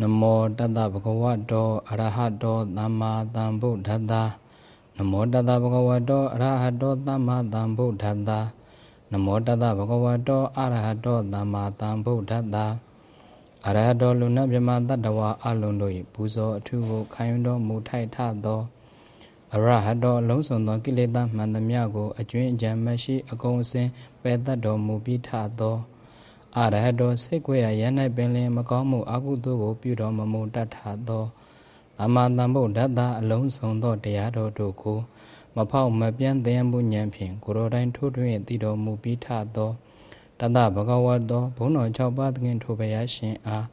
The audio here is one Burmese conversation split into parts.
နမောတတ္တဗဂဝတောအရဟတောသမ္မာသမ္ဗုဒ္ဓတ္တနမောတတ္တဗဂဝတောအရဟတောသမ္မာသမ္ဗုဒ္ဓတ္တနမောတတ္တဗဂဝတောအရဟတောသမ္မာသမ္ဗုဒ္ဓတ္တအရဟတောလူနာမြမတတ္တဝါအလုံးတို့၏ပူဇော်အထုကိုခံယူတော်မူထိုက်ထသောအရဟတောအလုံးစုံသောကိလေသာမှန်သမျှကိုအကျွင်းအကြံမရှိအကုန်အစင်ပယ်တတ်တော်မူပြီးထသော အရဟတောစိတ်ကိုရရ၌ပင်လင်မကောင်းမှုအကုသိုလ်ကို ပြုတော်မမူတတ်ထသောသမ္မာသမ္ဗုဒ္ဓတ္တအလုံးစုံသောတရားတော်တို့ကို မဖောက်မပြန့်သေးမှုဉာဏ်ဖြင့်ကိုယ်တော်တိုင်ထိုးထွင်းသိတော်မူပြီးထသောတတဘဂဝတောဘုန်းတော်၆ပါးသခင်ထိုဘုရားရှင်အား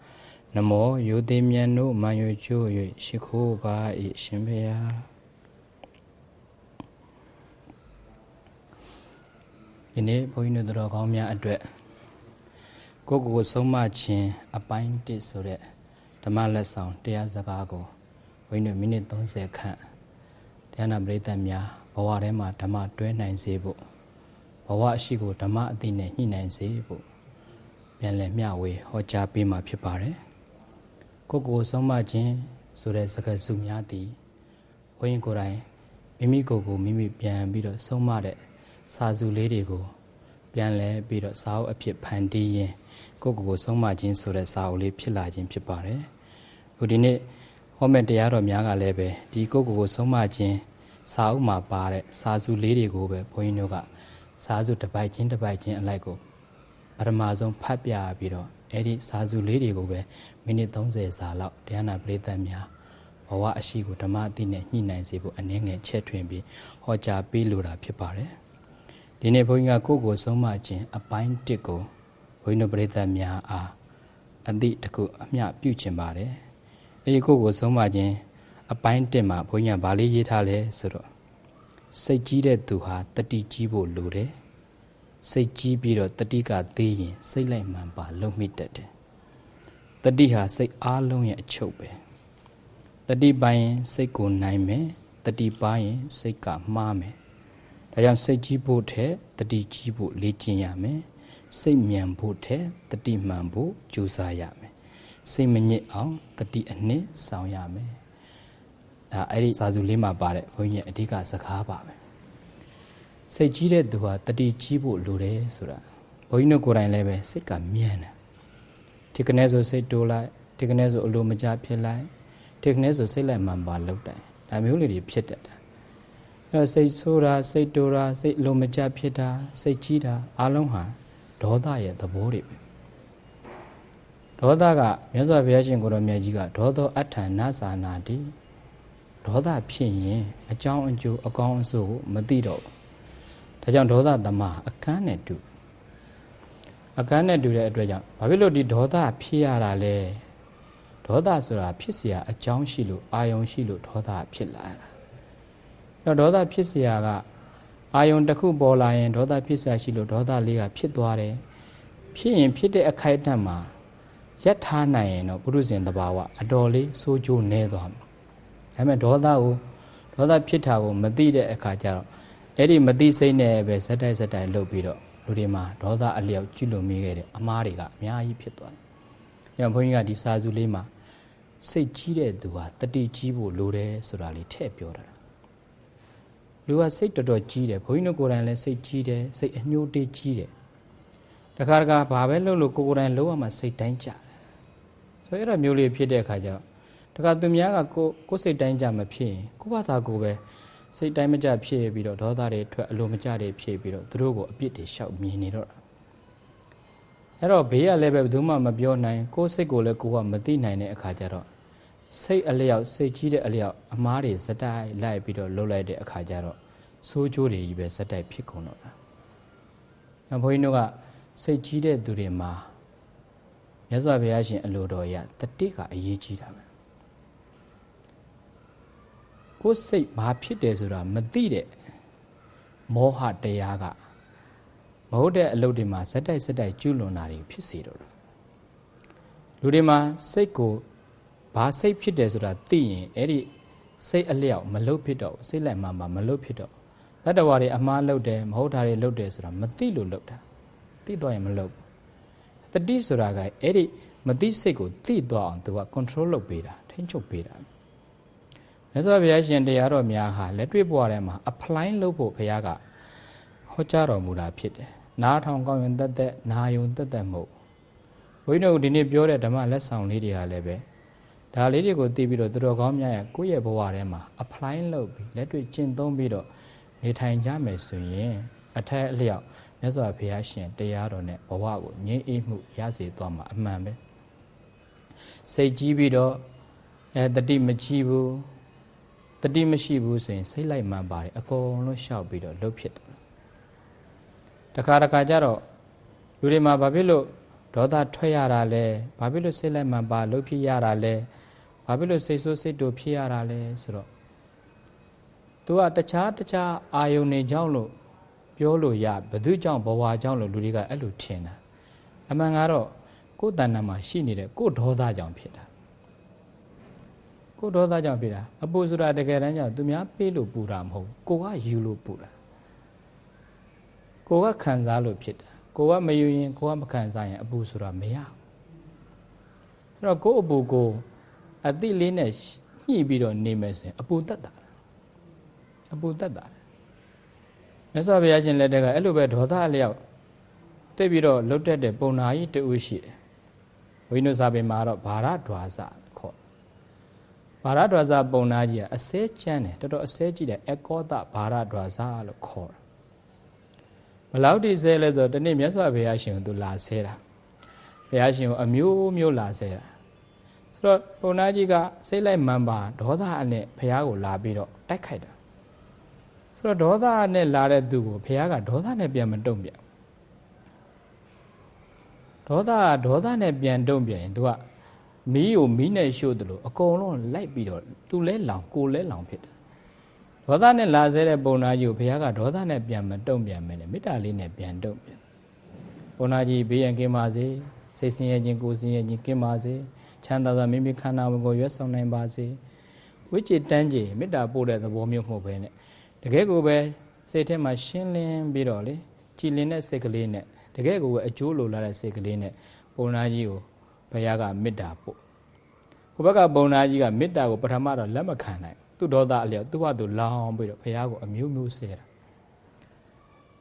နမောယုတိမြတ်တို့မှန်ရွကျိုး၍ရှိခိုးပါ၏ရှင်ဘုရားဒီနေ့ဘုန်းကြီးတို့တော်ကောင်းများအတွက် ကိုယ့်ကိုယ်ကိုဆုံးမခြင်းအပိုင်း1ဆိုတဲ့ဓမ္မလက်ဆောင်တရားစကားကိုဘုန်းကြီးတို့မိနစ်30ခန့်တရားနာပရိသတ်များဘဝထဲမှာဓမ္မတွဲနိုင်စေဖို့ဘဝအရှိကိုဓမ္မအသိနဲ့ညှိနှိုင်းစေဖို့ပြန်လည်မျှဝေဟောကြားပေးမှာဖြစ်ပါတယ်ကိုယ့်ကိုယ်ဆုံးမခြင်းဆိုတဲ့စကားစုများသည်ဘုန်းကြီးကိုယ်တိုင်မိမိကိုယ်ကိုမိမိပြန်ပြီးတော့ဆုံးမတဲ့စာစုလေးတွေကို ပြန်လဲပြီးတော့စာအုပ်အဖြစ်ဖန်တီးရင်ကိုယ့်ကိုယ်ကိုဆုံးမခြင်းဆိုတဲ့စာအုပ်လေးဖြစ်လာခြင်းဖြစ်ပါတယ်။အခုဒီနေ့ဟောမဲ့တရားတော်များကလည်းပဲဒီကိုယ့်ကိုယ်ကိုဆုံးမခြင်းစာအုပ်မှာပါတဲ့စာစုလေးတွေကိုပဲဘုန်းကြီးတို့ကစာစုတစ်ပိုက်ချင်းတစ်ပိုက်ချင်းအလိုက်ကိုပထမဆုံးဖတ်ပြပြီးတော့အဲ့ဒီစာစုလေးတွေကိုပဲမိနစ်30စာလောက်တရားနာပရိသတ်များဘဝအရှိကိုဓမ္မအသိနဲ့ညှိနှိုင်းစေဖို့အနေငယ်ချက်ထွင်ပြီးဟောကြားပေးလိုတာဖြစ်ပါတယ် ဒီနေ့ဘုန်းကြီးကကိုယ့်ကိုဆုံးမခြင်းအပိုင်း1ကိုဘုန်းကြီးတို့ပရိသတ်များအားအသည့်တစ်ခုအမျှပြုခြင်းပါတယ်အဲဒီကိုယ့်ကိုဆုံးမခြင်းအပိုင်း1မှာဘုန်းကြီးကဗာလေးရေးထားလဲဆိုတော့စိတ်ကြီးတဲ့သူဟာတတိကြီးဖို့လိုတယ်စိတ်ကြီးပြီးတော့တတိကသေးရင်စိတ်လိုက်မှန်ပါလုံမိတတ်တယ်တတိဟာစိတ်အားလုံးရဲ့အချုပ်ပဲတတိပိုင်းရင်စိတ်ကိုနိုင်မယ်တတိပိုင်းရင်စိတ်ကမှားမယ် ဒါကြောင့်စိတ်ကြီးဖို့ထက်တတိကြီးဖို့လေ့ကျင့်ရမယ်စိတ်မြန်ဖို့ထက်တတိမှန်ဖို့ကြိုးစားရမယ်စိတ်မညစ်အောင်တတိအနှစ်ဆောင်ရမယ်ဒါအဲ့ဒီစာစုလေးမှာပါတဲ့ဘုန်းကြီးရဲ့အဓိကစကားပါပဲစိတ်ကြီးတဲ့သူဟာတတိကြီးဖို့လိုတယ်ဆိုတာဘုန်းကြီးတို့ကိုယ်တိုင်လည်းပဲစိတ်ကမြန်တယ်ဒီကနေ့ဆိုစိတ်တိုးလိုက်ဒီကနေ့ဆိုအလိုမကျဖြစ်လိုက်ဒီကနေ့ဆိုစိတ်လိုက်မှန်ပါလောက်တယ်ဒါမျိုးလေးတွေဖြစ်တတ်တယ် အဲစိတ်ဆိုးတာစိတ်တိုးတာစိတ်လိုမကျဖြစ်တာစိတ်ကြီးတာအလုံးဟာဒေါသရဲ့သဘောတွေပဲဒေါသကမြတ်စွာဘုရားရှင်ကိုရောမြတ်ကြီးကဒေါသောအဋ္ဌာနသာနာတိဒေါသဖြစ်ရင်အကြောင်းအကျိုးအကောင်းအဆိုးကိုမသိတော့ဘူးဒါကြောင့်ဒေါသသမားအခန်းနဲ့တူအခန်းနဲ့တူတဲ့အတွက်ကြောင့်ဘာဖြစ်လို့ဒီဒေါသဖြစ်ရတာလဲဒေါသဆိုတာဖြစ်เสียအကြောင်းရှိလို့အာယုံရှိလို့ဒေါသဖြစ်လာတာ တော့ဒေါသဖြစ်เสียကအာယုံတစ်ခုပေါ်လာရင်ဒေါသဖြစ်เสียရှိလို့ဒေါသလေးကဖြစ်သွားတယ်ဖြစ်ရင်ဖြစ်တဲ့အခိုက်အတန့်မှာရက်ထားနိုင်ရင်တော့ပုရုဇဉ်တဘာဝအတော်လေးစိုးကျိုးနေသွားမှာဒါပေမဲ့ဒေါသကိုဒေါသဖြစ်တာကိုမသိတဲ့အခါကျတော့အဲ့ဒီမသိစိတ်နဲ့ပဲဇက်တိုက်ဇက်တိုက်လုပ်ပြီးတော့လူတွေမှာဒေါသအလျောက်ကျွလွန်မိခဲ့တဲ့အမားတွေကအများကြီးဖြစ်သွားတယ်။ညဘုန်းကြီးကဒီစာစုလေးမှာစိတ်ကြီးတဲ့သူဟာတတိကြီးဖို့လိုတယ်ဆိုတာလေးထည့်ပြောတာ။ လူကစိတ်တော်တော်ကြီးတယ်ဘုန်းကြီးတို့ကိုယ်တိုင်လည်းစိတ်ကြီးတယ်စိတ်အညှိုးတေးကြီးတယ်။တခါတခါဘာပဲလုပ်လို့ကိုယ်ကိုယ်တိုင်လုံးဝမှစိတ်တိုင်းကြတယ်။ဆိုရတော့မျိုးလေးဖြစ်တဲ့အခါကျတော့တခါသူများကကိုကိုစိတ်တိုင်းကြမဖြစ်ရင်ကိုယ့်ဘာသာကိုပဲစိတ်တိုင်းမကြဖြစ်ပြီးတော့ဒေါသတွေထွက်အလိုမကျတွေဖြစ်ပြီးတော့သူတို့ကိုအပြစ်တွေရှောက်မြင်နေတော့တာအဲ့တော့ဘေးကလည်းပဲဘယ်သူမှမပြောနိုင်ကိုယ်စိတ်ကိုလည်းကိုကမသိနိုင်တဲ့အခါကျတော့ စိတ်အလျောက်စိတ်ကြီးတဲ့အလျောက်အမားတွေစတိုက်လိုက်ပြီးတော့လှုပ်လိုက်တဲ့အခါကျတော့ဆိုးကျိုးတွေကြီးပဲစတိုက်ဖြစ်ကုန်တော့တာ။နောက်ဘုန်းကြီးတို့ကစိတ်ကြီးတဲ့သူတွေမှာမြတ်စွာဘုရားရှင်အလိုတော်ရတတိကအရေးကြီးတာပဲကိုယ်စိတ်ဘာဖြစ်တယ်ဆိုတာမသိတဲ့မောဟတရားကမဟုတ်တဲ့အလုပ်တွေမှာဇက်တိုက်ဇက်တိုက်ကျွလွန်တာတွေဖြစ်စေတော့တယ်လူတွေမှာစိတ်ကို ဘာစိတ်ဖြစ်တယ်ဆိုတာသိရင်အဲ့ဒီစိတ်အလျောက်မလုတ်ဖြစ်တော့စိတ်လက်မှမှမလုတ်ဖြစ်တော့တတ္တဝါတွေအမှားလုတ်တယ်မဟုတ်တာတွေလုတ်တယ်ဆိုတာမသိလို့လုတ်တာသိတော့ရင်မလုတ်တတိဆိုတာကအဲ့ဒီမသိစိတ်ကိုသိသွားအောင်သူက control လုပ်ပေးတာထိန်းချုပ်ပေးတာမြတ်စွာဘုရားရှင်တရားတော်များဟာလက်တွေ့ဘဝထဲမှာ apply လုပ်ဖို့ဘုရားကဟောကြားတော်မူတာဖြစ်တယ်နားထောင်ကောင်းရင်တက်တက်နာယုံတက်တက်မဟုတ်ဘုန်းကြီးတို့ဒီနေ့ပြောတဲ့ဓမ္မလက်ဆောင်လေးတွေဟာလည်းပဲ ဒါလေးတွေကိုသိပြီးတော့သူတော်ကောင်းများရဲ့ကိုယ့်ရဲ့ဘဝထဲမှာ apply လုပ်ပြီးလက်တွေ့ကျင့်သုံးပြီးတော့နေထိုင်ကြမယ်ဆိုရင်အထက်အလျောက်မြတ်စွာဘုရားရှင်တရားတော်နဲ့ဘဝကိုငြိမ်းအေးမှုရစေသွားမှာအမှန်ပဲစိတ်ကြီးပြီးတော့အဲတတိမကြီးဘူးတတိမရှိဘူးဆိုရင်စိတ်လိုက်မှန်ပါတယ်အကုန်လုံးရှောက်ပြီးတော့လှုပ်ဖြစ်တယ်တခါတခါကျတော့လူတွေမှာဘာဖြစ်လို့ဒေါသထွက်ရတာလဲဘာဖြစ်လို့စိတ်လိုက်မှန်ပါလှုပ်ဖြစ်ရတာလဲ ဘာဖြစ်လို့စိတ်ဆိုးစိတ်တူဖြစ်ရတာလဲဆိုတော့သူကတခြားတခြားအာယုန်တွေကြောင့်လို့ပြောလို့ရဘသူကြောင့်ဘဝကြောင့်လို့လူတွေကအဲ့လိုထင်တာအမှန်ကတော့ကိုယ်တဏ္ဍာမှာရှိနေတဲ့ကိုယ်ဒေါသကြောင့်ဖြစ်တာကိုယ်ဒေါသကြောင့်ဖြစ်တာအပူဆိုတာတကယ်တမ်းကျသူများပေးလို့ပူတာမဟုတ်ကိုကယူလို့ပူတာကိုကခံစားလို့ဖြစ်တာကိုကမယူရင်ကိုကမခံစားရင်အပူဆိုတာမရအဲ့တော့ကိုယ့်အပူကို အတိလေးနဲ့ညှိပြီးတော့နေမယ်ဆိုရင်အပူတက်တာအပူတက်တာမြတ်စွာဘုရားရှင်လက်ထက်ကအဲ့လိုပဲဒေါသအလျောက်တိတ်ပြီးတော့လှုပ်တက်တဲ့ပုံနာကြီးတူရှိတယ်ဝိနုစာပေမှာတော့ဘာရဒွါစခေါ်ဘာရဒွါစပုံနာကြီးကအစဲချမ်းတယ်တော်တော်အစဲကြည့်တယ်အကောတဘာရဒွါစလို့ခေါ်တာဘလောက်တိဆဲလဲဆိုတော့ဒီနေ့မြတ်စွာဘုရားရှင်ကိုသူလာဆဲတာဘုရားရှင်ကိုအမျိုးမျိုးလာဆဲတာ ဆိုတော့ပုံနာကြီးကစိတ်လိုက်မှန်ပါဒေါသအနဲ့ဘုရားကိုလာပြီးတော့တိုက်ခိုက်တာဆိုတော့ဒေါသနဲ့လာတဲ့သူကိုဘုရားကဒေါသနဲ့ပြန်မတုံ့ပြန်ဒေါသဒေါသနဲ့ပြန်တုံ့ပြန်ရင် तू ကမီးကိုမီးနဲ့ရှို့တယ်လို့အကုန်လုံးလိုက်ပြီးတော့ तू လဲလောင်ကိုလဲလောင်ဖြစ်တယ်ဒေါသနဲ့လာဆဲတဲ့ပုံနာကြီးကိုဘုရားကဒေါသနဲ့ပြန်မတုံ့ပြန်မယ်လေမေတ္တာလေးနဲ့ပြန်တုံ့ပြန်ပုံနာကြီးဘေးရန်ကင်းပါစေစိတ်ဆင်းရဲခြင်းကိုယ်ဆင်းရဲခြင်းကင်းပါစေ ချမ်းသာစွာမိမိခန္ဓာဝင်ကိုရွတ်ဆောင်နိုင်ပါစေဝိจิตတန်းကြီးမေတ္တာပို့တဲ့သဘောမျိုးမဟုတ်ဘဲနဲ့တကယ်ကိုပဲစိတ်ထဲမှာရှင်းလင်းပြီးတော့လေကြည်လင်တဲ့စိတ်ကလေးနဲ့တကယ်ကိုပဲအကျိုးလိုလာတဲ့စိတ်ကလေးနဲ့ပုံနာကြီးကိုဘုရားကမေတ္တာပို့ဟိုဘက်ကပုံနာကြီးကမေတ္တာကိုပထမတော့လက်မခံနိုင်သူ့ဒေါသအလျောက်သူ့ဟာသူလောင်းပြီးတော့ဘုရားကိုအမျိုးမျိုးဆဲတာ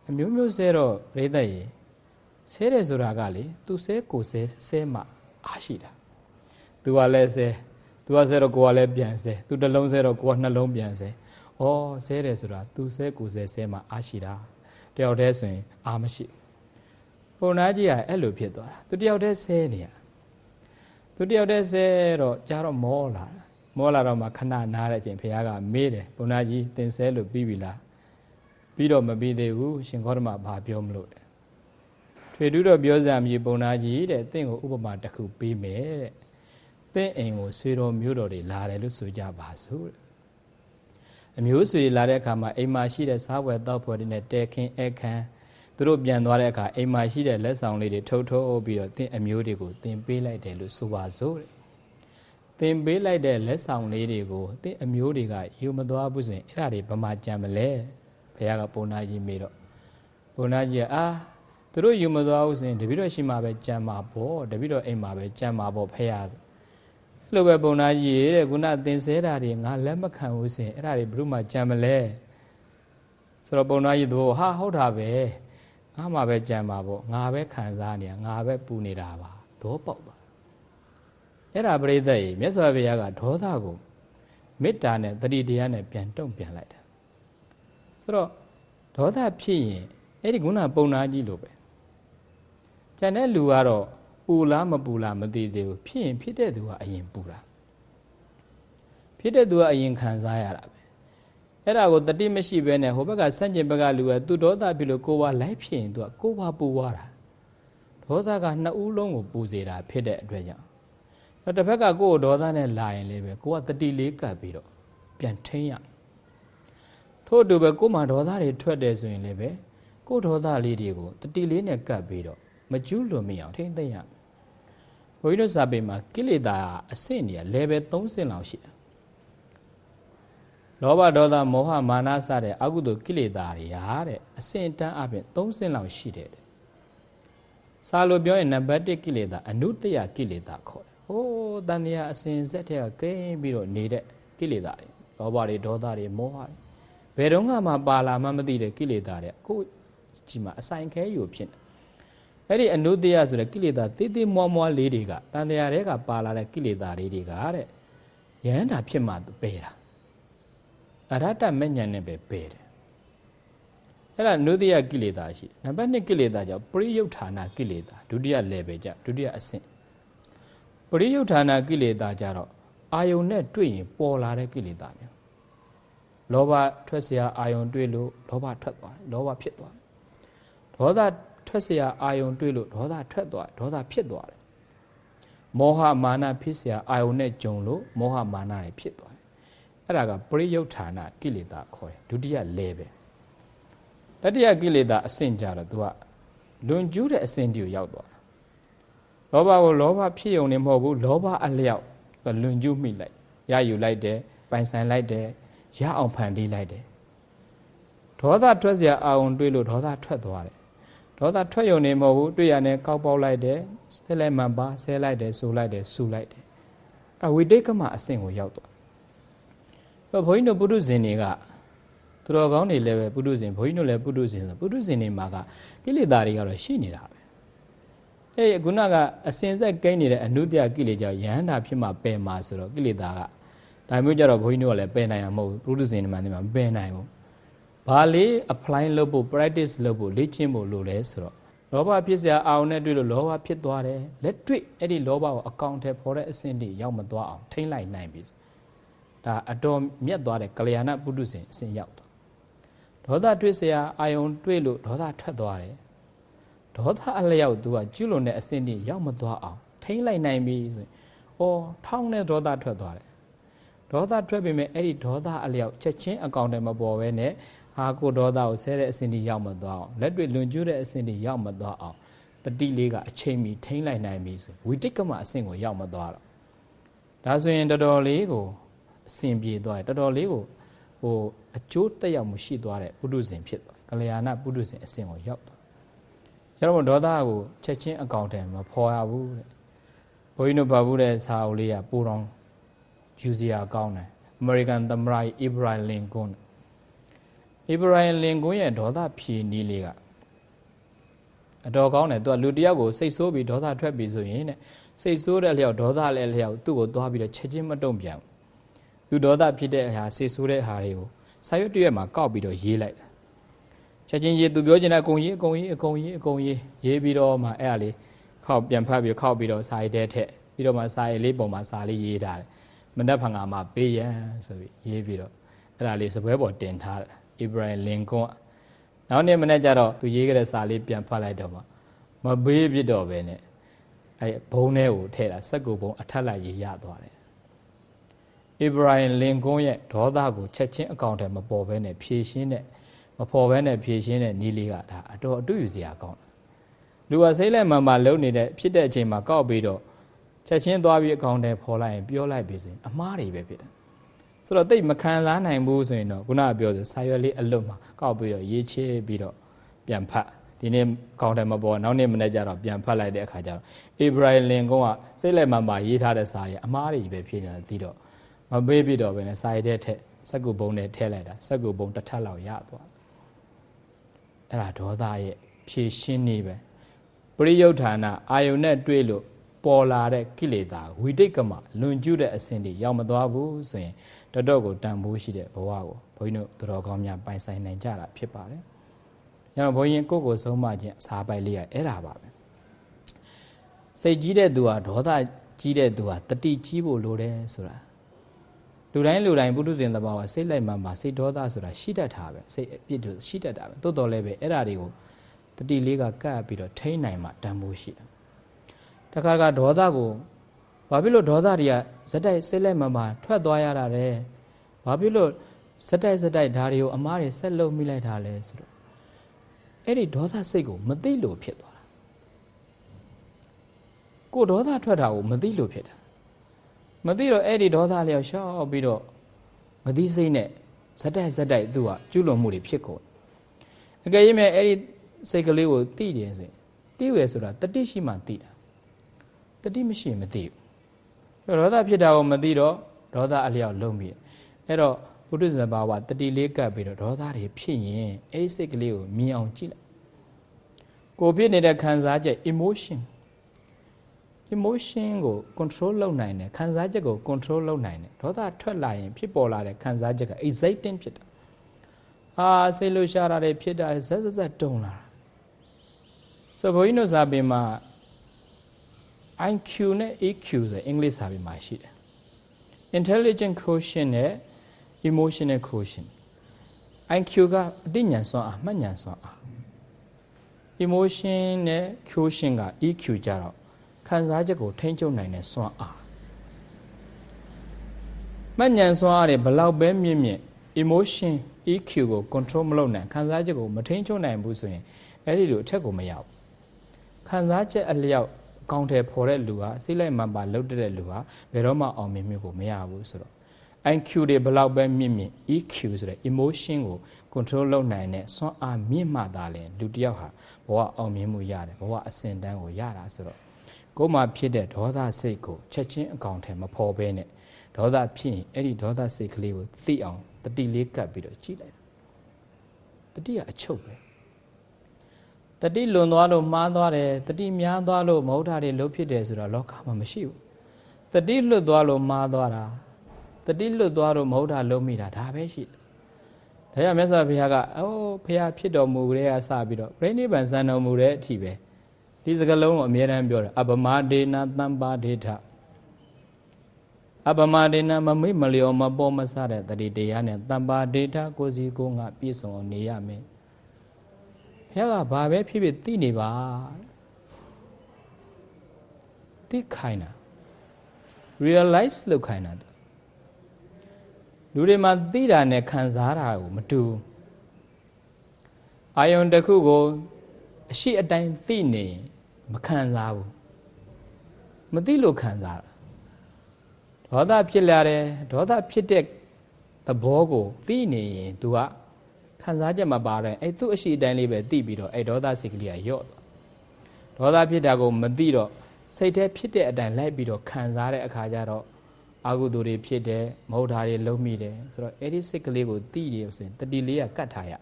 အမျိုးမျိုးဆဲတော့ပြိဿရေဆဲတယ်ဆိုတာကလေသူဆဲကိုဆဲဆဲမှအားရှိတာ သူကလည်းဆဲသူကဆဲတော့ကိုကလည်းပြန်ဆဲသူတစ်လုံးဆဲတော့ကိုကနှလုံးပြန်ဆဲဩဆဲတယ်ဆိုတာသူဆဲကိုဆဲဆဲမှအားရှိတာတယောက်တည်းဆိုရင်အားမရှိပုံနာကြီးကအဲ့လိုဖြစ်သွားတာသူတယောက်တည်းဆဲနေရသူတယောက်တည်းဆဲတော့ကြားတော့မောလာတာမောလာတော့မှခဏနားတဲ့အချိန်ဘုရားကမေးတယ်ပုံနာကြီးသင်ဆဲလို့ပြီးပြီလားပြီးတော့မပြီးသေးဘူးရှင်ခေါရမဘာပြောမလို့တဲ့ထွေတူးတော့ပြောစရာမြေပုံနာကြီးတဲ့တင့်ကိုဥပမာတစ်ခုပေးမယ်တဲ့ တင့်အိမ်ကိုဆွေတော်မျိုးတော်တွေလာတယ်လို့ဆိုကြပါစို့တဲ့အမျိုးဆွေလာတဲ့အခါမှာအိမ်မှာရှိတဲ့စားပွဲတောက်ဖွယ်တွေနဲ့တဲခင်းအခန်းသူတို့ပြန်သွားတဲ့အခါအိမ်မှာရှိတဲ့လက်ဆောင်လေးတွေထုတ်ထုတ်ပြီးတော့တင့်အမျိုးတွေကိုတင်ပေးလိုက်တယ်လို့ဆိုပါစို့တဲ့တင်ပေးလိုက်တဲ့လက်ဆောင်လေးတွေကိုတင့်အမျိုးတွေကယူမသွားဘူးဆိုရင်အဲ့ဒါတွေဘမှကြံမလဲဘုရားကပုံနာကြီးမေးတော့ပုံနာကြီးကအာသူတို့ယူမသွားဘူးဆိုရင်တပည့်တော်ရှိမှပဲကြံမှာပေါ့တပည့်တော်အိမ်မှာပဲကြံမှာပေါ့ဖះ လို့ပဲပုံနာကြီးတဲ့ခုနသင်ဆဲတာတွေငါလက်မခံဘူးဆိုရင်အဲ့ဒါတွေဘုရုမှကြံမလဲဆိုတော့ပုံနာကြီးတို့ဟာဟုတ်တာပဲငါမှပဲကြံမှာပေါ့ငါပဲခံစားနေတာငါပဲပူနေတာပါသောပေါက်ပါအဲ့ဒါပြိဿရေမြတ်စွာဘုရားကဒေါသကိုမေတ္တာနဲ့တတိတရားနဲ့ပြန်တုံ့ပြန်လိုက်တာဆိုတော့ဒေါသဖြစ်ရင်အဲ့ဒီခုနပုံနာကြီးလိုပဲကျန်တဲ့လူကတော့ပူ လားမပူလားမသိသေးဘူးဖြစ်ရင်ဖြစ်တဲ့သူကအရင်ပူတာဖြစ်တဲ့သူကအရင်ခံစားရတာပဲအဲ့ဒါကိုတတိမရှိဘဲနဲ့ဟိုဘက်ကစန့်ကျင်ဘက်ကလူကသူဒေါသဖြစ်လို့ကိုယ်ပါလိုက်ဖြစ်ရင်သူကကိုယ်ပါပူသွားတာဒေါသကနှစ်ဦးလုံးကိုပူစေတာဖြစ်တဲ့အတွက်ကြောင့်တော့တစ်ဖက်ကကိုယ်ဒေါသနဲ့လာရင်လည်းပဲကိုကတတိလေးကပ်ပြီးတော့ပြန်ထိန်းရထို့အတူပဲကိုယ်မှာဒေါသတွေထွက်တယ်ဆိုရင်လည်းပဲကိုယ်ဒေါသလေးတွေကိုတတိလေးနဲ့ကပ်ပြီးတော့မကျူးလွန်မိအောင်ထိမ့်သိမ့်ရ ဘုန်းကြီးတို့စာပေမှာကိလေသာအဆင့်တွေက level 3ဆင့်လောက်ရှိတယ်လောဘဒေါသမောဟမာနစတဲ့အကုသိုလ်ကိလေသာတွေဟာတဲ့အဆင့်တန်းအပြင်3ဆင့်လောက်ရှိတယ်တဲ့စာလို့ပြောရင်နံပါတ်1ကိလေသာအနုတ္တယကိလေသာခေါ်တယ်ဟိုးတန်တရားအစဉ်ဆက်တဲ့ကကိန်းပြီးတော့နေတဲ့ကိလေသာတွေလောဘတွေဒေါသတွေမောဟတွေဘယ်တော့မှပါလာမှမသိတဲ့ကိလေသာတွေအခုကြည်မှာအဆိုင်ခဲယူဖြစ်နေ အဲ့ဒီအနုတ္တယဆိုတဲ့ကိလေသာသေးသေးမွားမွားလေးတွေကတန်တရားတွေကပါလာတဲ့ကိလေသာလေးတွေကတဲ့ယဟန္တာဖြစ်မှပယ်တာအရဟတမဉ္ဇဉ်နဲ့ပဲပယ်တယ်အဲ့ဒါနုတ္တယကိလေသာရှိနံပါတ်1ကိလေသာကြောင့်ပရိယုဌာနာကိလေသာဒုတိယ level ကြဒုတိယအဆင့်ပရိယုဌာနာကိလေသာကြတော့အာယုန်နဲ့တွေ့ရင်ပေါ်လာတဲ့ကိလေသာမျိုးလောဘထွက်เสียအာယုန်တွေ့လို့လောဘထွက်သွားတယ်လောဘဖြစ်သွားတယ်ဒေါသ ထွက်เสียအာယုန်တွေ့လို့ဒေါသထွက်သွားဒေါသဖြစ်သွားတယ်မောဟမာနဖြစ်เสียအာယုန်နဲ့ကြုံလို့မောဟမာနတွေဖြစ်သွားတယ်အဲ့ဒါကပရိယုဌာနာကိလေသာခေါ်တယ်ဒုတိယ level တတိယကိလေသာအဆင့်ကြတော့ तू ကလွန်ကျူးတဲ့အဆင့်တီကိုရောက်သွားတာလောဘကိုလောဘဖြစ်ုံနဲ့မဟုတ်ဘူးလောဘအလျောက်လွန်ကျူးမိလိုက်ရယူလိုက်တယ်ပိုင်ဆိုင်လိုက်တယ်ရအောင်ဖန်တီးလိုက်တယ်ဒေါသထွက်เสียအောင်တွေးလို့ဒေါသထွက်သွားတယ် ဒေါသထွက်ယုံနေမဟုတ်ဘူးတွေ့ရနဲ့ကောက်ပေါက်လိုက်တယ်ဆဲလိုက်မှပါဆဲလိုက်တယ်ဆူလိုက်တယ်ဆူလိုက်တယ်အဝိတိတ်ကမအဆင့်ကိုရောက်သွားဘုန်းကြီးတို့ပုထုဇဉ်တွေကသူတော်ကောင်းတွေလည်းပဲပုထုဇဉ်ဘုန်းကြီးတို့လည်းပုထုဇဉ်ဆိုပုထုဇဉ်တွေမှာကကိလေသာတွေကတော့ရှိနေတာပဲအဲခုနကအစင်ဆက်ကိန်းနေတဲ့အနုတ္တကိလေသာယဟန္တာဖြစ်မှပယ်မှာဆိုတော့ကိလေသာကဒါမျိုးကြတော့ဘုန်းကြီးတို့ကလည်းပယ်နိုင်မှာမဟုတ်ဘူးပုထုဇဉ်တွေမှာနေမှာမပယ်နိုင်ဘူး ဘာလေး apply လုပ်ဖို့ practice လုပ်ဖို့လေ့ကျင့်ဖို့လိုလဲဆိုတော့လောဘဖြစ်စရာအာရုံနဲ့တွေ့လို့လောဘဖြစ်သွားတယ်လက်တွေ့အဲ့ဒီလောဘကိုအကောင်အထည်ဖော်တဲ့အဆင့်တွေရောက်မသွားအောင်ထိမ့်လိုက်နိုင်ပြီဒါအတော်မြတ်သွားတဲ့ကလျာဏပုထုဇဉ်အဆင့်ရောက်သွားဒေါသတွေ့စရာအာရုံတွေ့လို့ဒေါသထွက်သွားတယ်ဒေါသအလျောက်သူကကျွလွန်တဲ့အဆင့်တွေရောက်မသွားအောင်ထိမ့်လိုက်နိုင်ပြီဆိုရင်အော်ထောင်းတဲ့ဒေါသထွက်သွားတယ်ဒေါသထွက်ပေမဲ့အဲ့ဒီဒေါသအလျောက်ချက်ချင်းအကောင်အထည်မပေါ်ဘဲနဲ့ ဟာကိုဒေါသကိုဆဲတဲ့အဆင့်ကြီးရောက်မသွားအောင်လက်တွေ့လွန်ကျူးတဲ့အဆင့်ကြီးရောက်မသွားအောင်တတိလေးကအချိန်မီထိမ့်လိုက်နိုင်ပြီဆိုဝိတိတ်ကမအဆင့်ကိုရောက်မသွားတော့ဒါဆိုရင်တော်တော်လေးကိုအဆင်ပြေသွားတယ်တော်တော်လေးကိုဟိုအကျိုးတက်ရောက်မှုရှိသွားတဲ့ပုထုဇဉ်ဖြစ်သွားကလျာဏပုထုဇဉ်အဆင့်ကိုရောက်သွားကျတော့ဒေါသကိုချက်ချင်းအကောင့်ထဲမဖော်ရဘူးတဲ့ဘုန်းကြီးတို့ဘာဘူးတဲ့စာအုပ်လေးကပိုတော်ယူစီယာကောင်းတယ် American သမ္မတ Abraham Lincoln Abraham Lincoln ရဲ့ဒေါသဖြေနည်းလေးကအတော်ကောင်းတယ်သူကလူတယောက်ကိုစိတ်ဆိုးပြီးဒေါသထွက်ပြီးဆိုရင်တဲ့စိတ်ဆိုးတဲ့လျောက်ဒေါသလည်းလျောက်သူ့ကိုသွားပြီးတော့ချက်ချင်းမတုံ့ပြန်ဘူးလူဒေါသဖြစ်တဲ့အရာစေဆိုးတဲ့ဟာတွေကိုစာရွက်တရွက်မှာကောက်ပြီးတော့ရေးလိုက်တာချက်ချင်းရေးသူပြောချင်တဲ့အကုန်ရေးအကုန်ရေးအကုန်ရေးအကုန်ရေးရေးပြီးတော့မှအဲ့ဒါလေးခောက်ပြန်ဖတ်ပြီးခောက်ပြီးတော့စာရေးတဲ့ထက်ပြီးတော့မှစာရေးလေးပုံမှာစာလေးရေးထားတယ်မနှက်ဖန်ကမှာပေးရန်ဆိုပြီးရေးပြီးတော့အဲ့ဒါလေးစပွဲပေါ်တင်ထားတယ် အိဗရာလင်ကွန်နောက်နေ့မနေ့ကျတော့သူရေးခဲ့တဲ့စာလေးပြန်ဖတ်လိုက်တော့မှမဘေးပြစ်တော့ပဲနဲ့အဲဘုံထဲကိုထည့်တာစက်ကူဘုံအထက်လိုက်ရေးရသွားတယ်အဗရာဟင်လင်ကွန်းရဲ့ဒေါသကိုချက်ချင်းအကောင့်ထဲမပေါ်ဘဲနဲ့ဖြည့်ရှင်းတဲ့မပေါ်ဘဲနဲ့ဖြည့်ရှင်းတဲ့နီးလေးကဒါအတော်အတူယူစရာကောင်းတယ်လူကစိတ်လက်မှန်မှလုံနေတဲ့ဖြစ်တဲ့အချိန်မှာကောက်ပြီးတော့ချက်ချင်းသွားပြီးအကောင့်ထဲပေါ်လိုက်ရင်ပြောလိုက်ပြီဆိုရင်အမားတွေပဲဖြစ်တယ် ဆိုတော့တိတ်မခံစားနိုင်ဘူးဆိုရင်တော့ခုနကပြောဆိုဆာရွက်လေးအလွတ်မှာကောက်ပြီးတော့ရေးချေပြီးတော့ပြန်ဖတ်ဒီနေ့ကောင်းတယ်မပေါ်နောက်နေ့မနေ့ကျတော့ပြန်ဖတ်လိုက်တဲ့အခါကျတော့အေဗရာဟင်လင်ကွန်းကစိတ်လက်မှန်မှရေးထားတဲ့စာတွေအမားတွေပဲဖြစ်နေတာသိတော့မပေးပြတော့ဘဲနဲ့စာရည်တဲ့ထက်စက်ကူဘုံနဲ့ထည့်လိုက်တာစက်ကူဘုံတစ်ထပ်လောက်ရသွားအဲ့ဒါဒေါသရဲ့ဖြည့်ရှင်းနေပဲပရိယုဌာဏအာယုန်နဲ့တွေ့လို့ပေါ်လာတဲ့ကိလေသာဝိတိတ်ကမလွန်ကျူးတဲ့အဆင့်တွေရောက်မသွားဘူးဆိုရင် တတော့ကိုတန်ဖိုးရှိတဲ့ဘဝကိုဘုန်းကြီးတို့သူတော်ကောင်းများပိုင်ဆိုင်နိုင်ကြတာဖြစ်ပါတယ်။ညတော့ဘုန်းကြီးကိုယ့်ကိုယ်ဆုံးမခြင်းအစာပိုက်လေးရအဲ့ဒါပါပဲ။စိတ်ကြီးတဲ့သူဟာဒေါသကြီးတဲ့သူဟာတတိကြီးဖို့လိုတယ်ဆိုတာလူတိုင်းလူတိုင်းပုထုဇဉ်သဘာဝစိတ်လိုက်မှမှစိတ်ဒေါသဆိုတာရှိတတ်တာပဲစိတ်အပြစ်တို့ရှိတတ်တာပဲတိုးတော်လည်းပဲအဲ့ဒါတွေကိုတတိလေးကကပ်ပြီးတော့ထိန်းနိုင်မှတန်ဖိုးရှိတယ်တခါကဒေါသကို ဘာဖြစ်လို့ဒေါသတွေကဇက်တိုက်စိတ်လိုက်မှမှထွက်သွားရတာလဲဘာဖြစ်လို့ဇက်တိုက်ဇက်တိုက်ဓာတွေကိုအမားတွေဆက်လုံမိလိုက်တာလဲဆိုတော့အဲ့ဒီဒေါသစိတ်ကိုမသိလို့ဖြစ်သွားတာကိုဒေါသထွက်တာကိုမသိလို့ဖြစ်တာမသိတော့အဲ့ဒီဒေါသလျောက်ရှောက်ပြီးတော့မသိစိတ်နဲ့ဇက်တိုက်ဇက်တိုက်သူကကျွလွန်မှုတွေဖြစ်ကုန်အကယ်၍မဲ့အဲ့ဒီစိတ်ကလေးကိုသိတယ်ဆိုရင်တသိရဆိုတာတတိရှိမှသိတာတတိမရှိရင်မသိဘူး ဒေါသဖြစ်တာကိုမသိတော့ဒေါသအလျောက်လုံးပြီးအဲ့တော့ဘုဒ္ဓဇံဘာဝတတိလေးကပ်ပြီးတော့ဒေါသတွေဖြစ်ရင်အဲ့ဒီစိတ်ကလေးကိုမြင်အောင်ကြည့်လိုက်ကိုဖြစ်နေတဲ့ခံစားချက် emotion emotion ကို control လုပ်နိုင်တယ်ခံစားချက်ကို control လုပ်နိုင်တယ်ဒေါသထွက်လာရင်ဖြစ်ပေါ်လာတဲ့ခံစားချက်က exciting ဖြစ်တာအာစိတ်လှရှားတာတွေဖြစ်တာဇက်ဇက်ဇက်တုံလာဆိုဘုန်းကြီးတို့စာပေမှာ IQ နဲ့ EQ ဆိုအင်္ဂလိပ်စာပေမှာရှိတယ် intelligent quotient နဲ့ emotional quotient IQ ကအသိဉာဏ်စွမ်းအားမှတ်ဉာဏ်စွမ်းအား emotion နဲ့ quotient က EQ ကြတော့ခံစားချက်ကိုထိန်းချုပ်နိုင်တဲ့စွမ်းအားမှတ်ဉာဏ်စွမ်းအားတွေဘလောက်ပဲမြင့်မြင့် emotion EQ ကို control မလုပ်နိုင်ခံစားချက်ကိုမထိန်းချုပ်နိုင်ဘူးဆိုရင်အဲ့ဒီလိုအထက်ကိုမရောက်ခံစားချက်အလျောက် ကောင်းတယ်ဖော်တဲ့လူဟာစိတ်လိုက်မှန်ပါလှုပ်တဲ့လူဟာဘယ်တော့မှအောင်မြင်မှုကိုမရဘူးဆိုတော့ IQ တွေဘလောက်ပဲမြင့်မြင့် EQ ဆိုတဲ့ emotion ကို control လုပ်နိုင်တဲ့စွမ်းအားမြင့်မှသာလေလူတစ်ယောက်ဟာဘဝအောင်မြင်မှုရတယ်ဘဝအစဉ်တန်းကိုရတာဆိုတော့ကိုယ်မှာဖြစ်တဲ့ဒေါသစိတ်ကိုချက်ချင်းအကောင်ထဲမဖော်ဘဲနဲ့ဒေါသဖြစ်ရင်အဲ့ဒီဒေါသစိတ်ကလေးကိုသိအောင်တတိလေးကပ်ပြီးတော့ကြည့်လိုက်တတိကအချုပ်ပဲ တတိလွန်သွားလို့မှားသွားတယ်တတိများသွားလို့မဟုတ်တာတွေလုံးဖြစ်တယ်ဆိုတော့လောကမှာမရှိဘူးတတိလွတ်သွားလို့မှားသွားတာတတိလွတ်သွားလို့မဟုတ်တာလုံးမိတာဒါပဲရှိတယ်ဒါကြောင့်မြတ်စွာဘုရားကအိုးဘုရားဖြစ်တော်မူကြတဲ့ကစပြီးတော့ပြိဋိဘံစံတော်မူတဲ့အထိပဲဒီစကလုံးကိုအမြဲတမ်းပြောတယ်အပမဒေနသံပါဒေထအပမဒေနမမိမလျော်မပေါ်မဆတဲ့တတိတရားနဲ့တံပါဒေထကိုစီကိုငါပြည့်စုံအောင်နေရမယ် ဘုရားကဘာပဲဖြစ်ဖြစ်သိနေပါသိခိုင်းတာ realize လုပ်ခိုင်းတာလူတွေမှာသိတာနဲ့ခံစားတာကိုမတူအာယုံတစ်ခုကိုအရှိအတိုင်းသိနေမခံစားဘူးမသိလို့ခံစားတာဒေါသဖြစ်လာတယ်ဒေါသဖြစ်တဲ့သဘောကိုသိနေရင် तू က ခံစားချက်မပါတဲ့အဲ့သူ့အရှိအတိုင်းလေးပဲသိပြီးတော့အဲ့ဒေါသစိတ်ကလေးကယော့သွားဒေါသဖြစ်တာကိုမသိတော့စိတ်ထဲဖြစ်တဲ့အတိုင်းလိုက်ပြီးတော့ခံစားတဲ့အခါကျတော့အာဟုသူတွေဖြစ်တယ်မဟုတ်တာတွေလုံးမိတယ်ဆိုတော့အဲ့ဒီစိတ်ကလေးကိုသိရဆိုရင်တတိလေးကကတ်ထားရ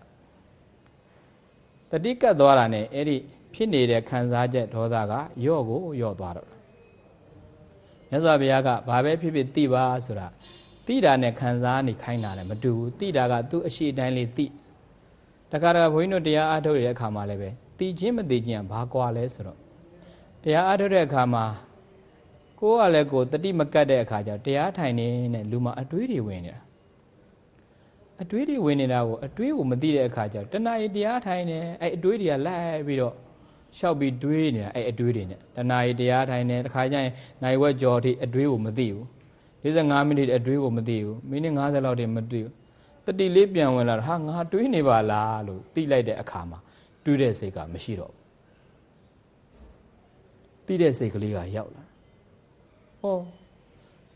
တတိကတ်သွားတာ ਨੇ အဲ့ဒီဖြစ်နေတဲ့ခံစားချက်ဒေါသကယော့ကိုယော့သွားတော့မြတ်စွာဘုရားကဘာပဲဖြစ်ဖြစ်သိပါဆိုတာသိတာနဲ့ခံစားနေခိုင်းတာလည်းမတူဘူးသိတာကသူ့အရှိတိုင်းလေးသိ တခါတခါဘုန်းကြီးတို့တရားအားထုတ်ရတဲ့အခါမှာလည်းပဲသိချင်းမသိချင်းကဘာကွာလဲဆိုတော့တရားအားထုတ်တဲ့အခါမှာကိုကလည်းကိုတတိမကတ်တဲ့အခါကျတရားထိုင်နေတဲ့လူမှာအတွေးတွေဝင်နေတာအတွေးတွေဝင်နေတာကိုအတွေးကိုမသိတဲ့အခါကျတဏှာရီတရားထိုင်နေအဲ့အတွေးတွေကလိုက်ပြီးတော့လျှောက်ပြီးတွေးနေတာအဲ့အတွေးတွေနဲ့တဏှာရီတရားထိုင်နေတစ်ခါကျရင်နိုင်ဝက်ကြော်ထိအတွေးကိုမသိဘူး45မိနစ်အတွေးကိုမသိဘူးမိနစ်50လောက်တည်းမသိဘူး တတိလေးပြန်ဝင်လာတာဟာငါတွေးနေပါလားလို့သိလိုက်တဲ့အခါမှာတွေးတဲ့စိတ်ကမရှိတော့ဘူးသိတဲ့စိတ်ကလေးကရောက်လာဟော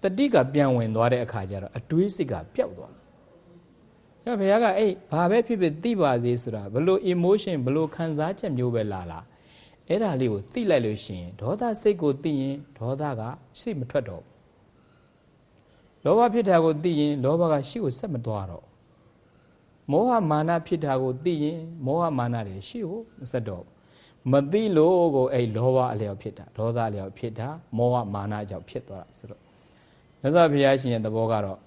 တတိကပြန်ဝင်သွားတဲ့အခါကျတော့အတွေးစိတ်ကပျောက်သွားတယ်။ဘုရားကအဲ့ဘာပဲဖြစ်ဖြစ်သိပါစေဆိုတာဘလို့ emotion ဘလို့ခံစားချက်မျိုးပဲလာလာအဲ့ဒါလေးကိုသိလိုက်လို့ရှိရင်ဒေါသစိတ်ကိုသိရင်ဒေါသကစိတ်မထွက်တော့ဘူး။လောဘဖြစ်တာကိုသိရင်လောဘကရှိကိုဆက်မသွားတော့ မောဟမာနဖြစ်တာကိုသိရင်မောဟမာနတွေရှိကိုမဆက်တော့မသိလို့ကိုအဲ့လောဘအလျောက်ဖြစ်တာဒေါသအလျောက်ဖြစ်တာမောဟမာနကြောင့်ဖြစ်သွားတာဆိုတော့မြတ်စွာဘုရားရှင်ရဲ့သဘောကတော့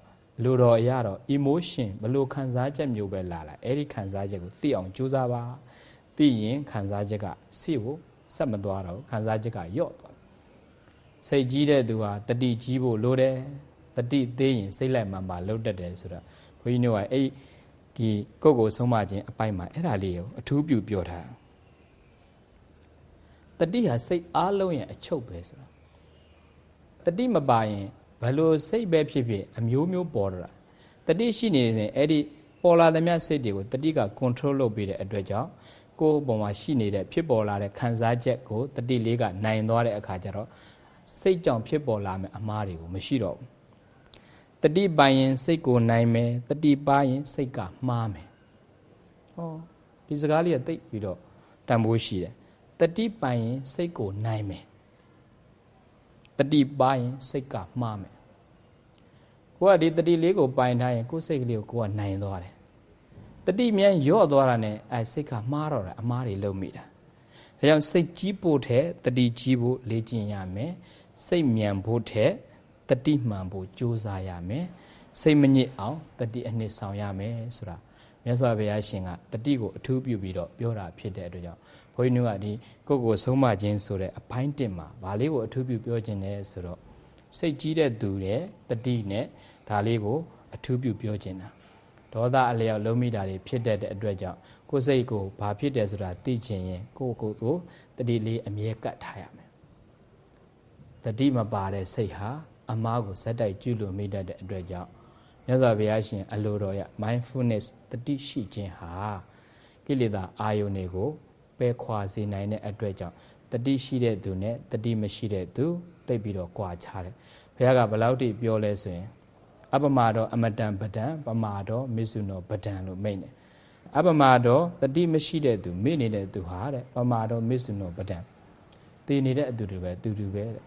လူတော်အရာတော့ emotion ဘလို့ခံစားချက်မျိုးပဲလာလာအဲ့ဒီခံစားချက်ကိုသိအောင်ကြိုးစားပါသိရင်ခံစားချက်ကစိကိုဆက်မသွားတော့ခံစားချက်ကယော့သွားစိတ်ကြီးတဲ့သူဟာတတိကြီးဖို့လိုတယ်တတိသေးရင်စိတ်လိုက်မှန်ပါလှုပ်တတ်တယ်ဆိုတော့ဘုန်းကြီးတို့ကအဲ့ ဒီကိုယ့်ကိုဆုံးမခြင်းအပိုင်းမှာအဲ့ဒါလေးကိုအထူးပြုပြောထားတတိဟာစိတ်အားလုံးရဲ့အချုပ်ပဲဆိုတာတတိမပါရင်ဘလို့စိတ်ပဲဖြစ်ဖြစ်အမျိုးမျိုးပေါ်တော့တာတတိရှိနေရင်အဲ့ဒီပေါ်လာသမျှစိတ်တွေကိုတတိက control လုပ်ပေးတဲ့အတွက်ကြောင့်ကိုယ်ပေါ်မှာရှိနေတဲ့ဖြစ်ပေါ်လာတဲ့ခံစားချက်ကိုတတိလေးကနိုင်သွားတဲ့အခါကျတော့စိတ်ကြောင့်ဖြစ်ပေါ်လာမယ့်အမှားတွေကိုမရှိတော့ဘူး တတိပိုင်ရင်စိတ်ကိုနိုင်မယ်တတိပါရင်စိတ်ကမှားမယ်ဟောဒီစကားလေးကသိပြီးတော့တန်ဖိုးရှိတယ်တတတိပိုင်ရင်စိတ်ကိုနိုင်မယ်တတိပိုင်ရင်စိတ်ကမှားမယ်ကိုကဒီတတိလေးကိုပိုင်ထားရင်ကိုယ်စိတ်ကလေးကိုကိုကနိုင်သွားတယ်တတိမြန်ရော့သွားတာနဲ့အဲစိတ်ကမှားတော့တာအမားတွေလုံးမိတာဒါကြောင့်စိတ်ကြီးဖို့ထက်တတိကြီးဖို့လေ့ကျင့်ရမယ်စိတ်မြန်ဖို့ထက် တတိမှန်ဖို့ကြိုးစားရမယ်စိတ်မညစ်အောင်တတိအနှစ်ဆောင်ရမယ်ဆိုတာမြတ်စွာဘုရားရှင်ကတတိကိုအထူးပြုပြီးတော့ပြောတာဖြစ်တဲ့အတွက်ကြောင့်ဘုန်းကြီးတို့ကဒီကိုယ့်ကိုယ်ဆုံးမခြင်းဆိုတဲ့အပိုင်းတစ်မှာဗာလေးကိုအထူးပြုပြောခြင်းနဲ့ဆိုတော့စိတ်ကြီးတဲ့သူတဲ့တတိနဲ့ဒါလေးကိုအထူးပြုပြောခြင်းတာဒေါသအလျောက်လုံးမိတာတွေဖြစ်တတ်တဲ့အတွက်ကြောင့်ကိုယ်စိတ်ကိုဘာဖြစ်တယ်ဆိုတာသိချင်ရင်ကိုယ့်ကိုယ်ကိုတတိလေးအမြဲကတ်ထားရမယ်တတိမပါတဲ့စိတ်ဟာ အမားကိုဇက်တိုက်ကျุလို့မိတတ်တဲ့အတွက်ကြောင့်မြတ်စွာဘုရားရှင်အလိုတော်ရ mindfulness တတိရှိခြင်းဟာကိလေသာအာယုန်တွေကိုပယ်ခွာစေနိုင်တဲ့အတွက်ကြောင့်တတိရှိတဲ့သူနဲ့တတိမရှိတဲ့သူတိတ်ပြီးတော့ကြွာချတယ်ဘုရားကဘယ်လောက်ထိပြောလဲဆိုရင်အပမာတော့အမတန်ပဒံပမာတော့မစ္ဆုနောပဒံလို့မိန့်တယ်အပမာတော့တတိမရှိတဲ့သူမိနေတဲ့သူဟာတဲ့ပမာတော့မစ္ဆုနောပဒံတည်နေတဲ့အတူတူပဲတူတူပဲတဲ့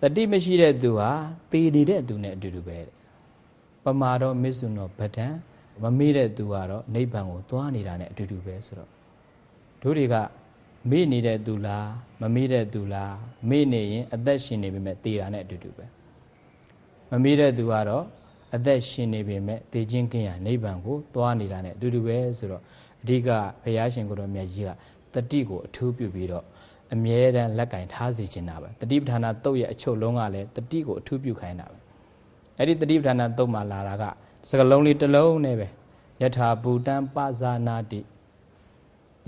တတိမရှိတဲ့သူဟာတည်နေတဲ့အတူနဲ့အတူတူပဲတဲ့ပမာတော့မစ္ဆုနောပဒံမမေ့တဲ့သူကတော့နိဗ္ဗာန်ကိုသွားနေတာနဲ့အတူတူပဲဆိုတော့တို့တွေကမေ့နေတဲ့သူလားမမေ့တဲ့သူလားမေ့နေရင်အသက်ရှင်နေပေမဲ့တည်တာနဲ့အတူတူပဲမမေ့တဲ့သူကတော့အသက်ရှင်နေပေမဲ့တည်ခြင်းကင်းရနိဗ္ဗာန်ကိုသွားနေတာနဲ့အတူတူပဲဆိုတော့အဓိကဘုရားရှင်ကိုယ်တော်မြတ်ကြီးကတတိကိုအထူးပြုပြီးတော့ အမြဲတမ်းလက်ကင်ထားစီခြင်းတာပဲတတိပဋ္ဌာနာတုတ်ရဲ့အချုပ်လုံးကလည်းတတိကိုအထူးပြုခိုင်းတာပဲအဲ့ဒီတတိပဋ္ဌာနာတုတ်မှာလာတာကစကလုံးလေးတစ်လုံးနဲ့ပဲယထာဘူတံပါဇာနာတိ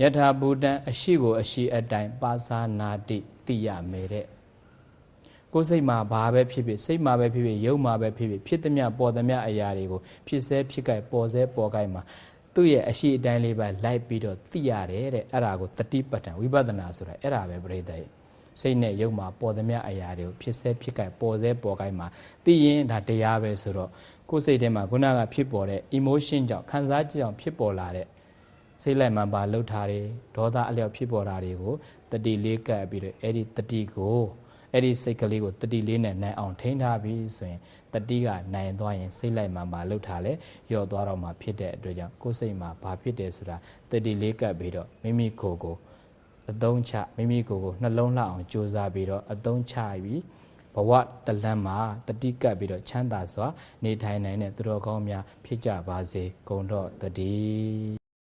ယထာဘူတံအရှိကိုအရှိအတိုင်းပါဇာနာတိသိရမယ်တဲ့ကိုယ်စိတ်မှာဘာပဲဖြစ်ဖြစ်စိတ်မှာပဲဖြစ်ဖြစ်ယုံမှာပဲဖြစ်ဖြစ်ဖြစ်သမျှပေါ်သမျှအရာတွေကိုဖြစ်စေဖြစ်ကြိုက်ပေါ်စေပေါ်ကြိုက်မှာ သူ့ရဲ့အရှိအတိုင်းလေးပဲလိုက်ပြီးတော့သိရတယ်တဲ့အဲ့ဒါကိုတတိပဋ္ဌာန်ဝိပဿနာဆိုတာအဲ့ဒါပဲပြိတ္တရဲ့စိတ်နဲ့ယုံမှာပေါ်သမျှအရာတွေကိုဖြစ်စေဖြစ်ကြိုက်ပေါ်စေပေါ်ကြိုက်မှာသိရင်ဒါတရားပဲဆိုတော့ကိုယ်စိတ်ထဲမှာခုနကဖြစ်ပေါ်တဲ့ emotion ကြောင့်ခံစားချက်ကြောင့်ဖြစ်ပေါ်လာတဲ့စိတ်လိုက်မှပါလှုပ်ထားတယ်ဒေါသအလျောက်ဖြစ်ပေါ်တာတွေကိုတတိလေးကပ်ပြီးတော့အဲ့ဒီတတိကိုအဲ့ဒီစိတ်ကလေးကိုတတိလေးနဲ့နိုင်အောင်ထိန်းထားပြီးဆိုရင် တတိကနိုင်သွားရင်စိတ်လိုက်မှပါလှုပ်ထားလဲယော့သွားတော့မှဖြစ်တဲ့အတွက်ကြောင့်ကိုယ်စိတ်မှာဘာဖြစ်တယ်ဆိုတာတတိလေးကပ်ပြီးတော့မိမိကိုယ်ကိုအသုံးချမိမိကိုယ်ကိုနှလုံးလှအောင်ကြိုးစားပြီးတော့အသုံးချပြီးဘဝတလန်းမှာတတိကပ်ပြီးတော့ချမ်းသာစွာ နေထိုင်နိုင်တဲ့သူတော်ကောင်းများဖြစ်ကြပါစေဂုံတော့တတိ